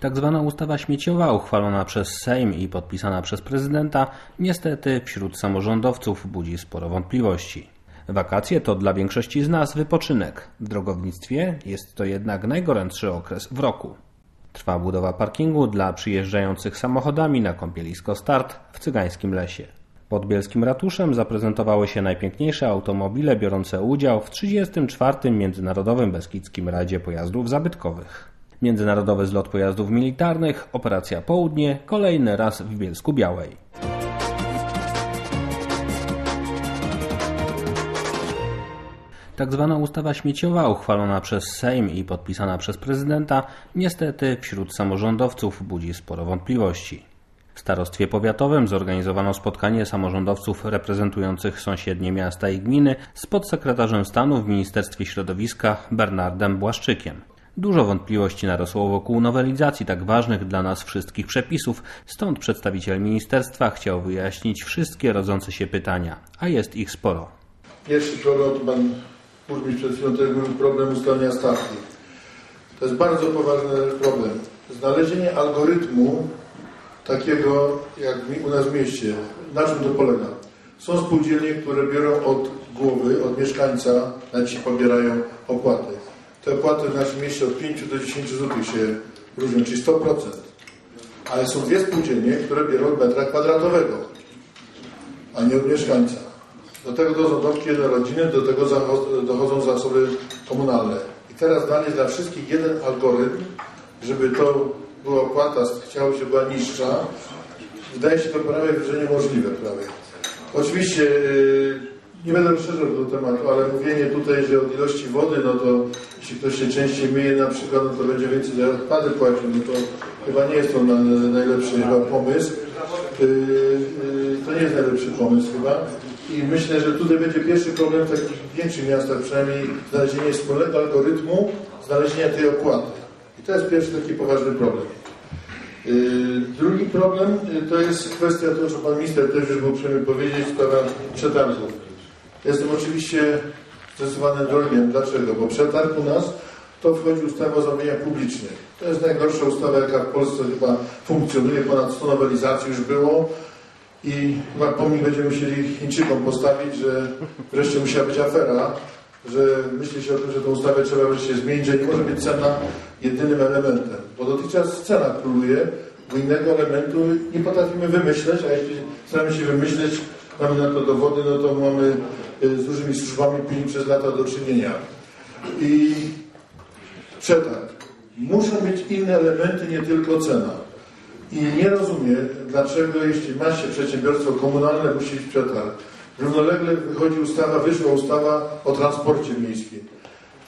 Tak zwana ustawa śmieciowa, uchwalona przez Sejm i podpisana przez prezydenta, niestety wśród samorządowców budzi sporo wątpliwości. Wakacje to dla większości z nas wypoczynek. W drogownictwie jest to jednak najgorętszy okres w roku. Trwa budowa parkingu dla przyjeżdżających samochodami na kąpielisko Start w Cygańskim Lesie. Pod bielskim ratuszem zaprezentowały się najpiękniejsze automobile biorące udział w 34. Międzynarodowym Beskidzkim Radzie Pojazdów Zabytkowych. Międzynarodowy zlot pojazdów militarnych, operacja Południe, kolejny raz w Bielsku Białej. Tak zwana ustawa śmieciowa, uchwalona przez Sejm i podpisana przez prezydenta, niestety wśród samorządowców budzi sporo wątpliwości. W starostwie powiatowym zorganizowano spotkanie samorządowców reprezentujących sąsiednie miasta i gminy z podsekretarzem stanu w Ministerstwie Środowiska Bernardem Błaszczykiem. Dużo wątpliwości narosło wokół nowelizacji tak ważnych dla nas wszystkich przepisów, stąd przedstawiciel ministerstwa chciał wyjaśnić wszystkie rodzące się pytania, a jest ich sporo. Pierwszy problem, to pan burmistrz przed chwilą też mówił, problem ustalenia stawki. To jest bardzo poważny problem. Znalezienie algorytmu takiego jak u nas w mieście. Na czym to polega? Są spółdzielnie, które biorą od głowy, od mieszkańca, na dziś pobierają opłaty. Te opłaty w naszym mieście od 5 do 10 zł się różnią, czyli 100%. Ale są dwie spółdzielnie, które biorą od metra kwadratowego, a nie od mieszkańca. Do tego dochodzą domki jednorodzinne, do tego dochodzą zasoby komunalne. I teraz danie dla wszystkich jeden algorytm, żeby to była opłata, chciało się była niższa, wydaje się to prawie że niemożliwe prawie. Oczywiście yy, nie będę rozszerzał tego tematu, ale mówienie tutaj, że od ilości wody, no to jeśli ktoś się częściej myje na przykład, no to będzie więcej za odpady płacił, no to chyba nie jest to na, najlepszy chyba pomysł. Yy, yy, to nie jest najlepszy pomysł chyba. I myślę, że tutaj będzie pierwszy problem w takich większych miastach, przynajmniej znalezienie wspólnego algorytmu, znalezienia tej opłaty. I to jest pierwszy taki poważny problem. Yy, Drugi problem yy, to jest kwestia, to co Pan Minister też już był uprzejmy powiedzieć, sprawa przetargów. Jestem oczywiście zdecydowanym wrogiem. Dlaczego? Bo przetarg u nas to wchodzi ustawa o zamówieniach publicznych. To jest najgorsza ustawa, jaka w Polsce chyba funkcjonuje. Ponad 100 nowelizacji już było. I chyba pomnik będziemy musieli Chińczykom postawić, że wreszcie musiała być afera, że myśli się o tym, że tę ustawę trzeba wreszcie zmienić, że nie może być cena jedynym elementem. Bo dotychczas cena króluje, bo innego elementu nie potrafimy wymyśleć, a jeśli staramy się wymyśleć, mamy na to dowody, no to mamy z różnymi służbami pilnie przez lata do czynienia. I przetarg. Muszą być inne elementy, nie tylko cena. I nie rozumiem, dlaczego jeśli ma się przedsiębiorstwo komunalne, musi być przetarg. Równolegle wychodzi ustawa, wyszła ustawa o transporcie miejskim.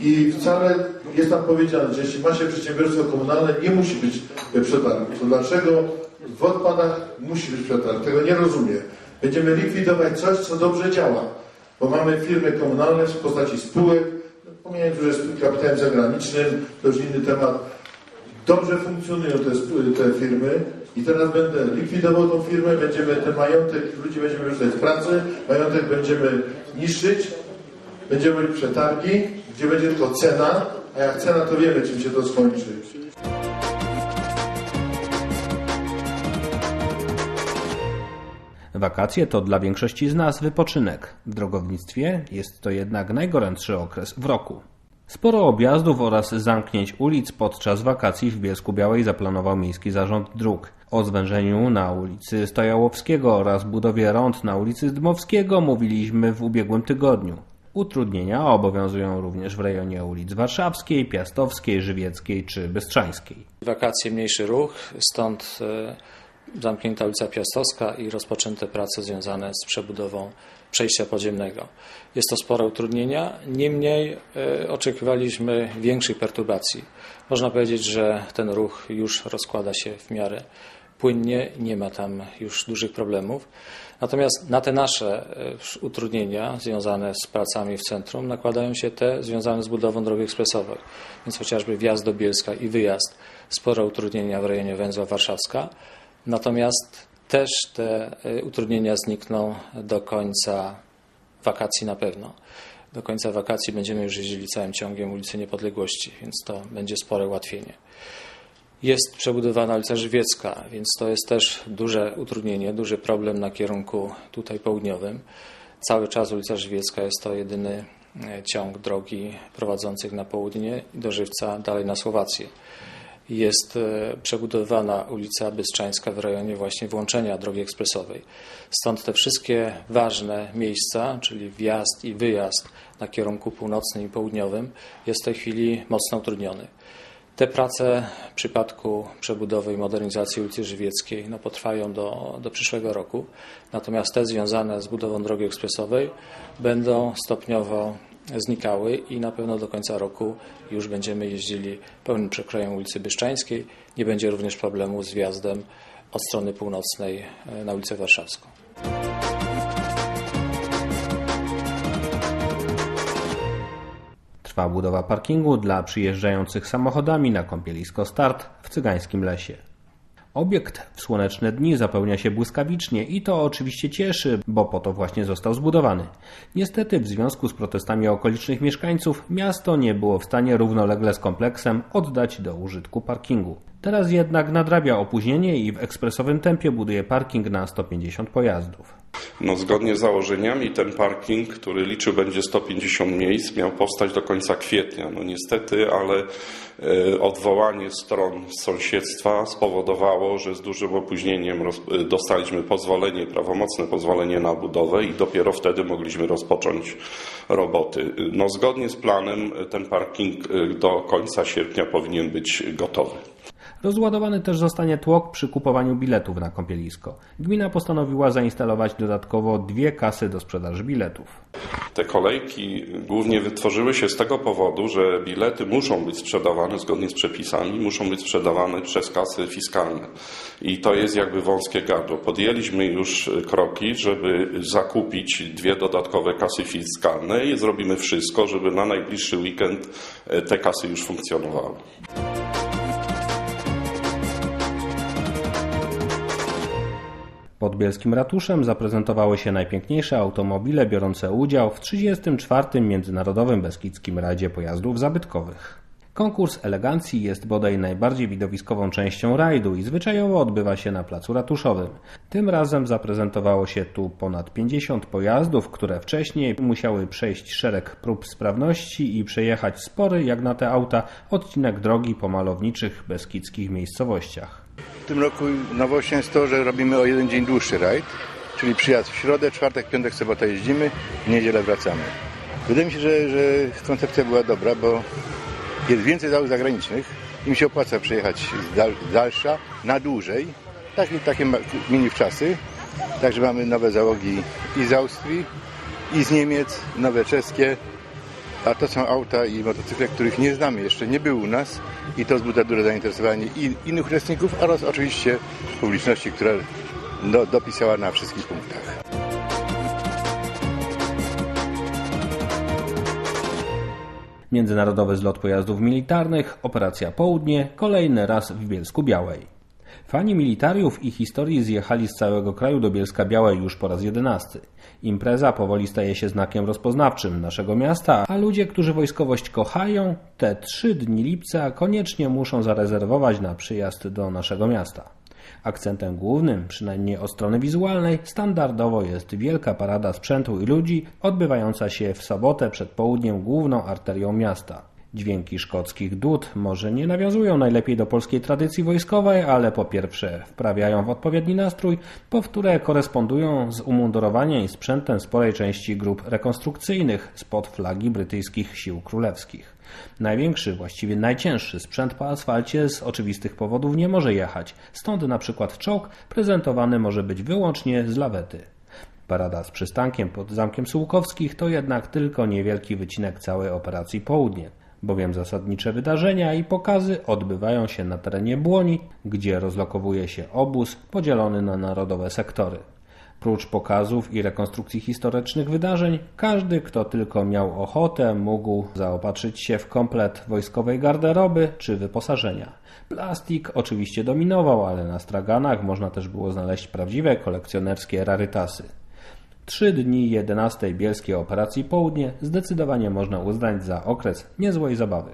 I wcale jest tam powiedziane, że jeśli ma się przedsiębiorstwo komunalne, nie musi być przetargu. To dlaczego w odpadach musi być przetarg? Tego nie rozumiem. Będziemy likwidować coś, co dobrze działa. Bo mamy firmy komunalne w postaci spółek, pomijając, że jest kapitałem zagranicznym, to już inny temat, dobrze funkcjonują te, te firmy. I teraz będę likwidował tą firmę, będziemy ten majątek, ludzi będziemy wyrzucać z pracy, majątek będziemy niszczyć, będziemy mieć przetargi, gdzie będzie tylko cena, a jak cena, to wiemy, czym się to skończy. Wakacje to dla większości z nas wypoczynek. W drogownictwie jest to jednak najgorętszy okres w roku. Sporo objazdów oraz zamknięć ulic podczas wakacji w Bielsku Białej zaplanował Miejski Zarząd Dróg. O zwężeniu na ulicy Stojałowskiego oraz budowie rond na ulicy Dmowskiego mówiliśmy w ubiegłym tygodniu. Utrudnienia obowiązują również w rejonie ulic Warszawskiej, Piastowskiej, Żywieckiej czy Bystrzańskiej. Wakacje, mniejszy ruch, stąd e, zamknięta ulica Piastowska i rozpoczęte prace związane z przebudową przejścia podziemnego. Jest to spore utrudnienia, niemniej e, oczekiwaliśmy większych perturbacji. Można powiedzieć, że ten ruch już rozkłada się w miarę płynnie, nie ma tam już dużych problemów. Natomiast na te nasze e, utrudnienia związane z pracami w centrum nakładają się te związane z budową drogi ekspresowych, więc chociażby wjazd do Bielska i wyjazd, spore utrudnienia w rejonie węzła Warszawska. Natomiast też te e, utrudnienia znikną do końca wakacji na pewno. Do końca wakacji będziemy już jeździli całym ciągiem ulicy Niepodległości, więc to będzie spore ułatwienie. Jest przebudowana ulica Żywiecka, więc to jest też duże utrudnienie, duży problem na kierunku tutaj południowym. Cały czas ulica Żywiecka jest to jedyny e, ciąg drogi prowadzących na południe do Żywca, dalej na Słowację. Jest e, przebudowana ulica Bystrzańska w rejonie właśnie włączenia drogi ekspresowej. Stąd te wszystkie ważne miejsca, czyli wjazd i wyjazd na kierunku północnym i południowym jest w tej chwili mocno utrudniony. Te prace w przypadku przebudowy i modernizacji ulicy Żywieckiej no, potrwają do, do przyszłego roku, natomiast te związane z budową drogi ekspresowej będą stopniowo znikały i na pewno do końca roku już będziemy jeździli pełnym przekrojem ulicy Byszczańskiej. Nie będzie również problemu z wjazdem od strony północnej e, na ulicę Warszawską. Trwa budowa parkingu dla przyjeżdżających samochodami na kąpielisko Start w Cygańskim Lesie. Obiekt w słoneczne dni zapełnia się błyskawicznie i to oczywiście cieszy, bo po to właśnie został zbudowany. Niestety w związku z protestami okolicznych mieszkańców miasto nie było w stanie równolegle z kompleksem oddać do użytku parkingu. Teraz jednak nadrabia opóźnienie i w ekspresowym tempie buduje parking na 150 pojazdów. No, zgodnie z założeniami ten parking, który liczył będzie 150 miejsc, miał powstać do końca kwietnia. No niestety, ale e, odwołanie stron sąsiedztwa spowodowało, że z dużym opóźnieniem e, dostaliśmy pozwolenie, prawomocne pozwolenie na budowę i dopiero wtedy mogliśmy rozpocząć roboty. No, zgodnie z planem ten parking e, do końca sierpnia powinien być gotowy. Rozładowany też zostanie tłok przy kupowaniu biletów na kąpielisko. Gmina postanowiła zainstalować dodatkowo dwie kasy do sprzedaży biletów. Te kolejki głównie wytworzyły się z tego powodu, że bilety muszą być sprzedawane zgodnie z przepisami, muszą być sprzedawane przez kasy fiskalne. I to jest jakby wąskie gardło. Podjęliśmy już kroki, żeby zakupić dwie dodatkowe kasy fiskalne i zrobimy wszystko, żeby na najbliższy weekend te kasy już funkcjonowały. Pod bielskim ratuszem zaprezentowały się najpiękniejsze automobile biorące udział w 34. Międzynarodowym Beskidzkim Radzie Pojazdów Zabytkowych. Konkurs elegancji jest bodaj najbardziej widowiskową częścią rajdu i zwyczajowo odbywa się na placu ratuszowym. Tym razem zaprezentowało się tu ponad 50 pojazdów, które wcześniej musiały przejść szereg prób sprawności i przejechać spory, jak na te auta, odcinek drogi po malowniczych beskidzkich miejscowościach. W tym roku nowością jest to, że robimy o jeden dzień dłuższy rajd, czyli przyjazd w środę, czwartek, piątek, sobota jeździmy, w niedzielę wracamy. Wydaje mi się, że, że koncepcja była dobra, bo jest więcej aut zagranicznych i mi się opłaca przyjechać z dal, dalsza, na dłużej, takie, takie mini. Także mamy nowe załogi i z Austrii, i z Niemiec, nowe czeskie, a to są auta i motocykle, których nie znamy, jeszcze nie były u nas i to wzbudza duże zainteresowanie i innych uczestników oraz oczywiście publiczności, która do, dopisała na wszystkich punktach. Międzynarodowy zlot pojazdów militarnych, Operacja Południe, kolejny raz w Bielsku Białej. Fani militariów i historii zjechali z całego kraju do Bielska Białej już po raz jedenasty. Impreza powoli staje się znakiem rozpoznawczym naszego miasta, a ludzie, którzy wojskowość kochają, te trzy dni lipca koniecznie muszą zarezerwować na przyjazd do naszego miasta. Akcentem głównym, przynajmniej od strony wizualnej, standardowo jest wielka parada sprzętu i ludzi odbywająca się w sobotę przed południem główną arterią miasta. Dźwięki szkockich dud może nie nawiązują najlepiej do polskiej tradycji wojskowej, ale po pierwsze wprawiają w odpowiedni nastrój, po wtóre korespondują z umundurowaniem i sprzętem sporej części grup rekonstrukcyjnych spod flagi brytyjskich sił królewskich. Największy, właściwie najcięższy sprzęt po asfalcie z oczywistych powodów nie może jechać, stąd na przykład czołg prezentowany może być wyłącznie z lawety. Parada z przystankiem pod Zamkiem Sułkowskich to jednak tylko niewielki wycinek całej operacji Południe, bowiem zasadnicze wydarzenia i pokazy odbywają się na terenie Błoni, gdzie rozlokowuje się obóz podzielony na narodowe sektory. Prócz pokazów i rekonstrukcji historycznych wydarzeń, każdy, kto tylko miał ochotę, mógł zaopatrzyć się w komplet wojskowej garderoby czy wyposażenia. Plastik oczywiście dominował, ale na straganach można też było znaleźć prawdziwe kolekcjonerskie rarytasy. Trzy dni 11 Bielskiej Operacji Południe zdecydowanie można uznać za okres niezłej zabawy.